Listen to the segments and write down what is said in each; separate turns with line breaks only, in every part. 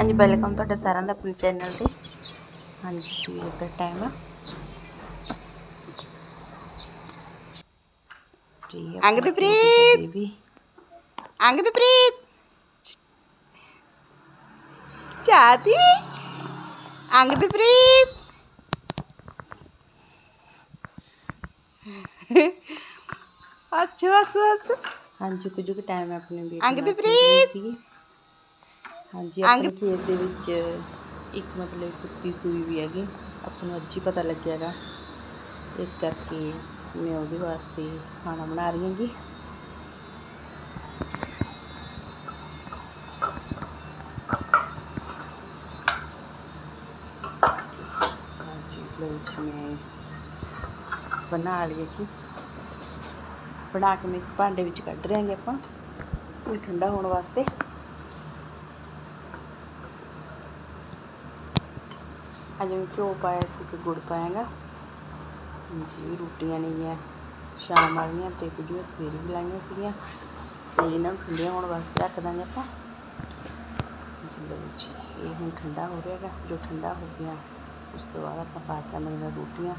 ਹਾਂਜੀ ਵੈਲਕਮ ਤੁਹਾਡਾ ਸਾਰਿਆਂ ਦਾ ਆਪਣੇ ਚੈਨਲ ਤੇ ਹਾਂਜੀ ਸਵੇਰ ਦਾ ਟਾਈਮ ਆ ਜੀ
ਅੰਗਦਪ੍ਰੀਤ।
ਵੀ
ਅੰਗਦਪ੍ਰੀਤ ਚਾਹਤੀ ਅੰਗਦਪ੍ਰੀਤ ਅੱਛਾ ਬਸ ਬਸ
ਹਾਂਜੀ ਕੁਝ ਕੁ ਟਾਈਮ ਆਪਣੇ ਬੇਟੇ
ਅੰਗਦਪ੍ਰੀਤ।
ਹਾਂਜੀ
ਅੰਗ-
ਆਪਣੇ ਖੇਤ ਦੇ ਵਿੱਚ ਇੱਕ ਮਤਲਬ ਕੁੱਤੀ ਸੂਈ ਵੀ ਹੈਗੀ ਆਪਾਂ ਨੂੰ ਅੱਜ ਹੀ ਪਤਾ ਲੱਗਿਆ ਗਾ ਇਸ ਕਰਕੇ ਮੈਂ ਉਹਦੇ ਵਾਸਤੇ ਖਾਣਾ ਬਣਾ ਰਹੀ ਹਾਂਗੀ। ਹਾਂਜੀ ਲਓ ਜੀ ਮੈਂ ਬਣਾ ਲਈ ਕਿ ਬਣਾ ਕੇ ਮੈਂ ਇੱਕ ਭਾਂਡੇ ਵਿੱਚ ਕੱਢ ਰਹੇ ਹਾਂਗੇ ਆਪਾਂ ਇਹ ਠੰਡਾ ਹੋਣ ਵਾਸਤੇ। ਅੱਜ ਮੈਂ ਘਿਓ ਪਾਇਆ ਸੀ ਤੇ ਗੁੜ ਪਾਇਆਗਾ। ਜੀ, ਰੋਟੀਆਂ ਨਹੀਂ ਆ। ਸ਼ਾਮ ਵਾਲੀਆਂ ਤੇ ਕੁਝ ਮੈਂ ਸਵੇਰੇ ਵੀ ਲਾਈਆਂ ਸੀਗੀਆਂ। ਤੇ ਇਹਨਾਂ ਨੂੰ ਠੰਡੀਆਂ ਹੋਣ ਵਾਸਤੇ ਰੱਖ ਦਾਂਗੇ ਆਪਾਂ। ਜੀ ਲਓ ਜੀ, ਇਹ ਹੁਣ ਠੰਡਾ ਹੋ ਰਿਹਾ ਹੈਗਾ। ਜੋ ਠੰਡਾ ਹੋ ਗਿਆ, ਉਸ ਤੋਂ ਬਾਅਦ ਆਪਾਂ ਪਾ ਕੇ ਆਵਾਂਗੇ ਰੋਟੀਆਂ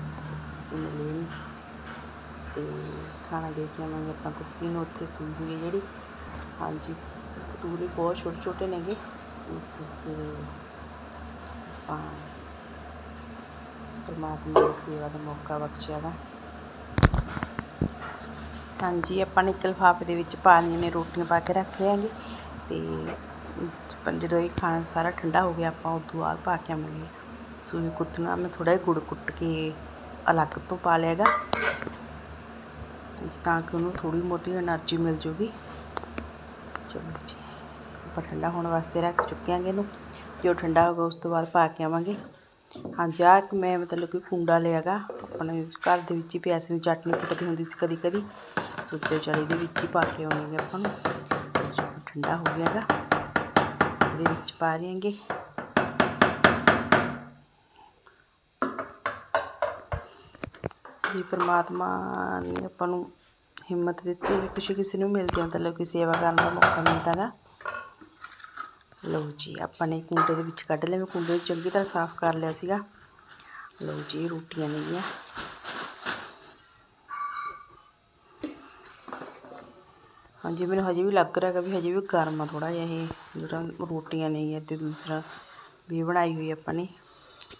ਤੇ ਨਲੀਨ ਤੇ ਖਾਣਾ ਦੇ ਕੇ ਆਵਾਂਗੇ ਆਪਾਂ ਕੁੱਤੀ ਨੂੰ ਉੱਥੇ ਸੂਈ ਹੋਈ ਹੈ ਜਿਹੜੀ। ਹਾਂਜੀ, ਕਤੂਰੇ ਬਹੁਤ ਛੋਟੇ ਛੋਟੇ ਨੇਗੇ। ਇਸ ਕਰਕੇ ਆਪਾਂ ਪਰਮਾਤਮਾ ਦੀ ਸੇਵਾ ਦਾ ਮੌਕਾ ਬਖਸ਼ਿਆ ਗਾ। ਹਾਂਜੀ, ਆਪਾਂ ਨੇ ਇੱਕ ਲਫਾਫੇ ਦੇ ਵਿੱਚ ਪਾਣੀ ਨੇ ਰੋਟੀਆਂ ਪਾ ਕੇ ਰੱਖ ਲਿਆਂਗੇ ਤੇ ਜਦੋਂ ਇਹ ਖਾਣਾ ਸਾਰਾ ਠੰਡਾ ਹੋ ਗਿਆ, ਆਪਾਂ ਉਹ ਤੋਂ ਬਾਅਦ ਪਾ ਕੇ ਆਵਾਂਗੇ। ਸੂਜੀ ਕੁੱਟਣਾ, ਮੈਂ ਥੋੜਾ ਜਿਹਾ ਗੁੜ ਕੁੱਟ ਕੇ ਅਲੱਗ ਤੋਂ ਪਾ ਲਿਆਗਾ ਤਾਂ ਕਿ ਉਹਨੂੰ ਥੋੜੀ ਮੋਟੀ એનર્ਜੀ ਮਿਲ ਜੂਗੀ। ਚਲੋ ਜੀ, ਆਪਾਂ ਠੰਡਾ ਹੋਣ ਵਾਸਤੇ ਰੱਖ ਚੁੱਕਿਆਂਗੇ ਇਹਨੂੰ। ਜੋ ਠੰਡਾ ਹੋ ਗਿਆ ਉਸ ਤੋਂ ਬਾਅਦ ਪਾ ਕੇ ਆਵਾਂਗੇ। ਹਾਂਜੀ, ਆਹ ਇੱਕ ਮੈਂ ਮਤਲਬ ਕਿ ਕੁੰਡਾ ਲਿਆਗਾ ਆਪਣੇ ਘਰ ਦੇ ਵਿੱਚ ਹੀ ਪਿਆ ਸੀ ਚਟਨੀ ਕੁੱਟਦੀ ਹੁੰਦੀ ਸੀ ਕਦੀ ਕਦੀ। ਸੁੱਚੇ ਚੱਲ ਦੇ ਵਿੱਚ ਹੀ ਪਾ ਕੇ ਆਉਣਗੇ ਆਪਾਂ ਨੂੰ। ਠੰਡਾ ਹੋ ਗਿਆ ਗਾ ਇਹਦੇ ਵਿੱਚ ਪਾ ਦਿਆਂਗੇ ਜੀ ਪ੍ਰਮਾਤਮਾ ਨੇ ਆਪਾਂ ਨੂੰ ਹਿੰਮਤ ਦਿੱਤੀ ਹੈ। ਕਿਸੇ ਕਿਸੇ ਨੂੰ ਮਿਲਦੀ ਹੈ ਮਤਲਬ ਕਿ ਸੇਵਾ ਕਰਨ ਦਾ ਮੌਕਾ ਮਿਲਦਾ ਗਾ ਲਓ ਜੀ, ਆਪਾਂ ਨੇ ਕੁੰਡੇ ਦੇ ਵਿੱਚ ਕੱਢ ਲਿਆ ਮੈਂ ਕੁੰਡੇ ਨੂੰ ਚੰਗੀ ਤਰ੍ਹਾਂ ਸਾਫ਼ ਕਰ ਲਿਆ ਸੀਗਾ। ਲਓ ਜੀ, ਇਹ ਰੋਟੀਆਂ ਨੇਗੀਆਂ ਹਾਂਜੀ, ਮੈਨੂੰ ਹਜੇ ਵੀ ਲੱਗ ਰਿਹਾ ਹੈਗਾ ਵੀ ਹਜੇ ਵੀ ਗਰਮ ਆ ਥੋੜਾ ਜਿਹਾ ਇਹ, ਜਿਹੜਾ ਰੋਟੀਆਂ ਨੇ ਤੇ ਦੂਸਰਾ ਵੀ ਬਣਾਈ ਹੋਈ ਆਪਾਂ ਨੇ।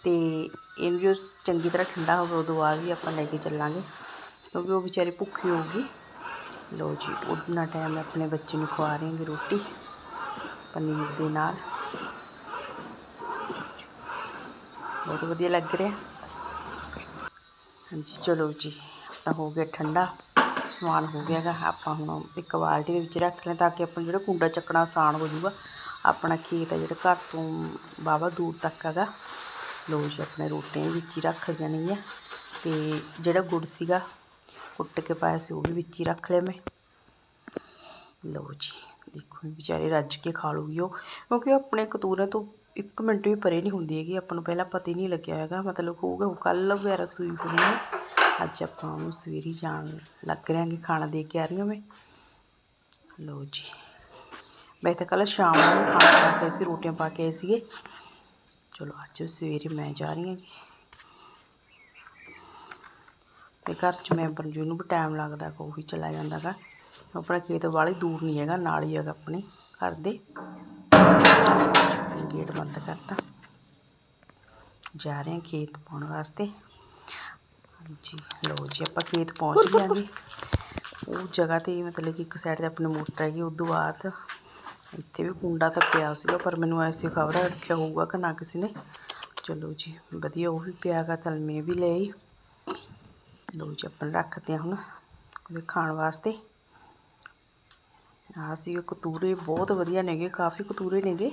ਤੇ ਇਹਨੂੰ ਜੋ ਚੰਗੀ ਤਰ੍ਹਾਂ ਠੰਡਾ ਹੋਵੇ, ਉਦੋਂ ਬਾਅਦ ਵੀ ਆਪਾਂ ਲੈ ਕੇ ਚੱਲਾਂਗੇ, ਕਿਉਂਕਿ ਉਹ ਵਿਚਾਰੀ ਭੁੱਖੀ ਹੋਊਗੀ। ਲਓ ਜੀ ਉतना ਟਾਈਮ ਆਪਣੇ ਬੱਚੇ ਨੂੰ ਖਵਾ ਰਹੇ ਰੋਟੀ। ਪਨੀਰ ਦੇ ਨਾਲ। ਬਹੁਤ ਵਧੀਆ ਲੱਗ ਰਿਹਾ। ਹਾਂਜੀ, ਚਲੋ ਜੀ, ਆਪਣਾ ਹੋ ਗਿਆ ਠੰਡਾ। ਸਮਾਨ ਹੋ ਗਿਆ ਗਾ ਆਪਾਂ ਹੁਣ ਇੱਕ ਬਾਲਟੀ ਦੇ ਵਿੱਚ ਰੱਖ ਲਿਆ ਤਾਂ ਕਿ ਆਪਾਂ ਜਿਹੜਾ ਕੁੰਡਾ ਚੱਕਣਾ ਆਸਾਨ ਹੋ ਜਾਊਗਾ। ਆਪਣਾ ਖੇਤ ਹੈ ਜਿਹੜਾ ਘਰ ਤੋਂ ਵਾਹਵਾ ਦੂਰ ਤੱਕ ਹੈਗਾ। ਲਓ ਜੀ, ਆਪਣੇ ਰੋਟੀਆਂ ਵਿੱਚ ਹੀ ਰੱਖ ਲਈਆਂ ਨੇਗੀਆਂ। ਤੇ ਜਿਹੜਾ ਗੁੜ ਸੀਗਾ, ਕੁੱਟ ਕੇ ਪਾਇਆ ਸੀ, ਉਹ ਵੀ ਵਿੱਚ ਹੀ ਰੱਖ ਲਿਆ ਮੈਂ। ਲਓ ਜੀ। ਦੇਖੋ ਇਹ ਵਿਚਾਰੇ ਰੱਜ ਕੇ ਖਾ ਲੂਗੀ ਉਹ ਕਿਉਂਕਿ ਉਹ ਆਪਣੇ ਕਤੂਰਾਂ ਤੋਂ ਇੱਕ ਮਿੰਟ ਵੀ ਪਰੇ ਨਹੀਂ ਹੁੰਦੀ ਹੈਗੀ ਆਪਾਂ ਨੂੰ ਪਹਿਲਾਂ ਪਤਾ ਹੀ ਨਹੀਂ ਲੱਗਿਆ ਹੈਗਾ ਮਤਲਬ ਹੋਊਗਾ ਕੱਲ੍ਹ ਵਗੈਰਾ ਸੂਈ ਹੋਈ ਹੈ ਅੱਜ ਆਪਾਂ ਉਹਨੂੰ ਸਵੇਰੇ ਜਾਣ ਲੱਗ ਰਿਆਂਗੇ ਖਾਣਾ ਦੇ ਕੇ ਆ ਰਹੀ ਹਾਂ ਮੈਂ। ਲਓ ਜੀ ਮੈਂ ਤਾਂ ਕੱਲ੍ਹ ਸ਼ਾਮ ਨੂੰ ਖਾਣਾ ਪਾ ਕੇ ਅਸੀਂ ਰੋਟੀਆਂ ਪਾ ਕੇ ਆਏ ਸੀਗੇ। ਚਲੋ ਅੱਜ ਸਵੇਰੇ ਮੈਂ ਜਾ ਰਹੀ ਹਾਂ ਤੇ ਘਰ 'ਚ ਮੈਂਬਰ ਜੀ ਨੂੰ ਵੀ ਟਾਈਮ ਲੱਗਦਾ ਗਾ, ਉਹ ਵੀ ਚਲਾ ਜਾਂਦਾ ਗਾ ਆਪਣਾ ਖੇਤ ਵਾਲੀ ਦੂਰ ਨਹੀਂ ਹੈਗਾ, ਨਾਲ ਹੀ ਹੈਗਾ ਆਪਣੇ ਘਰ ਦੇ। ਗੇਟ ਬੰਦ ਕਰਤਾ। ਜਾ ਰਹੇ ਹਾਂ ਖੇਤ ਪਾਉਣ ਵਾਸਤੇ। ਹਾਂਜੀ, ਲਓ ਜੀ, ਆਪਾਂ ਖੇਤ ਪਹੁੰਚ ਗਏ ਉਹ ਜਗ੍ਹਾ ਤੇ ਮਤਲਬ ਕਿ ਇੱਕ ਸਾਈਡ ਤੇ ਆਪਣੀ ਮੋਟਰ ਹੈਗੀ, ਉਦੋਂ ਬਾਅਦ ਇੱਥੇ ਵੀ ਕੁੰਡਾ ਤਾਂ ਪਿਆ ਸੀਗਾ, ਪਰ ਮੈਨੂੰ ਐਸੀ ਖਬਰ ਰੱਖਿਆ ਹੋਊਗਾ ਕਿ ਨਾ ਕਿਸੇ ਨੇ। ਚਲੋ ਜੀ, ਵਧੀਆ, ਉਹ ਵੀ ਪਿਆ ਗਾ, ਚੱਲ ਮੈਂ ਵੀ ਲੈ ਆਈ। ਲਓ ਜੀ, ਆਪਾਂ ਰੱਖਦੇ ਹਾਂ ਹੁਣ ਖਾਣ ਵਾਸਤੇ। ਆਹ ਸੀ ਕਤੂਰੇ ਬਹੁਤ ਵਧੀਆ ਨੇਗੇ ਕਾਫੀ ਕਤੂਰੇ ਨੇਗੇ।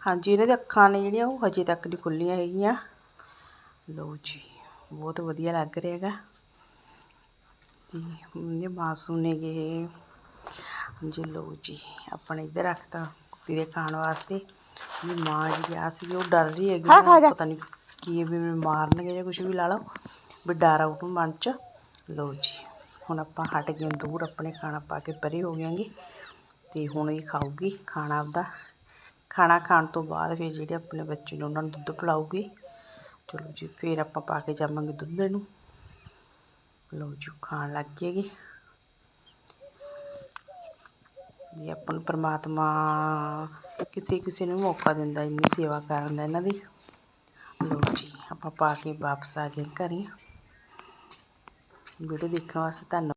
ਹਾਂਜੀ ਇਹਨਾਂ ਦੀਆਂ ਅੱਖਾਂ ਨੇ ਜਿਹੜੀਆਂ ਉਹ ਹਜੇ ਤੱਕ ਨਹੀਂ ਖੁੱਲੀਆਂ ਹੈਗੀਆਂ। ਲਓ ਜੀ ਬਹੁਤ ਵਧੀਆ ਲੱਗ ਰਿਹਾ ਹੈਗਾ। ਜੀ ਇਹ ਮਾਸੂ ਨੇਗੇ ਹਾਂਜੀ ਲਓ ਜੀ ਆਪਣੇ ਇੱਧਰ ਰੱਖਤਾ ਕੁੱਤੀ ਦੇ ਖਾਣ ਵਾਸਤੇ। ਵੀ ਮਾਂ ਜਿਹੜੀ ਆ ਸੀ ਉਹ ਡਰ ਰਹੀ ਹੈਗੀ
ਜਾ।
ਪਤਾ ਨਹੀਂ ਕੀ ਵੀ ਮੈਨੂੰ ਮਾਰਨਗੇ ਜਾਂ ਕੁਝ ਵੀ ਲਾ ਲਓ। ਵੀ ਡਰ ਆਊ ਉਹਨੂੰ ਮਨ 'ਚ। ਲਓ ਜੀ ਹੁਣ ਆਪਾਂ ਹਟ ਗਏ ਦੂਰ ਆਪਣੇ ਖਾਣਾ ਪਾ ਕੇ ਪਰੇ ਹੋ ਗਏਗੇ ਤੇ ਹੁਣ ਇਹ ਖਾਊਗੀ ਖਾਣਾ ਆਪਦਾ। ਖਾਣਾ ਖਾਣ ਤੋਂ ਬਾਅਦ ਫਿਰ ਜਿਹੜੇ ਆਪਣੇ ਬੱਚੇ ਨੂੰ ਉਹਨਾਂ ਨੂੰ ਦੁੱਧ ਪਿਲਾਊਗੀ। ਚਲੋ ਜੀ, ਫਿਰ ਆਪਾਂ ਪਾ ਕੇ ਜਾਵਾਂਗੇ ਦੁੱਧ ਨੂੰ ਲਓ ਜੀ ਖਾਣ ਲੱਗ ਗਈ ਜੀ ਆਪਾਂ ਨੂੰ ਪਰਮਾਤਮਾ ਕਿਸੇ ਕਿਸੇ ਨੂੰ ਮੌਕਾ ਦਿੰਦਾ, ਇੰਨੀ ਸੇਵਾ ਕਰਨ ਦਾ ਇਹਨਾਂ ਦੀ। ਲਓ ਜੀ, ਆਪਾਂ ਪਾ ਕੇ ਵਾਪਸ ਆ ਗਏ ਘਰੇ। ਵੀਡੀਓ ਦੇਖਣ ਵਾਸਤੇ ਧੰਨਵਾਦ।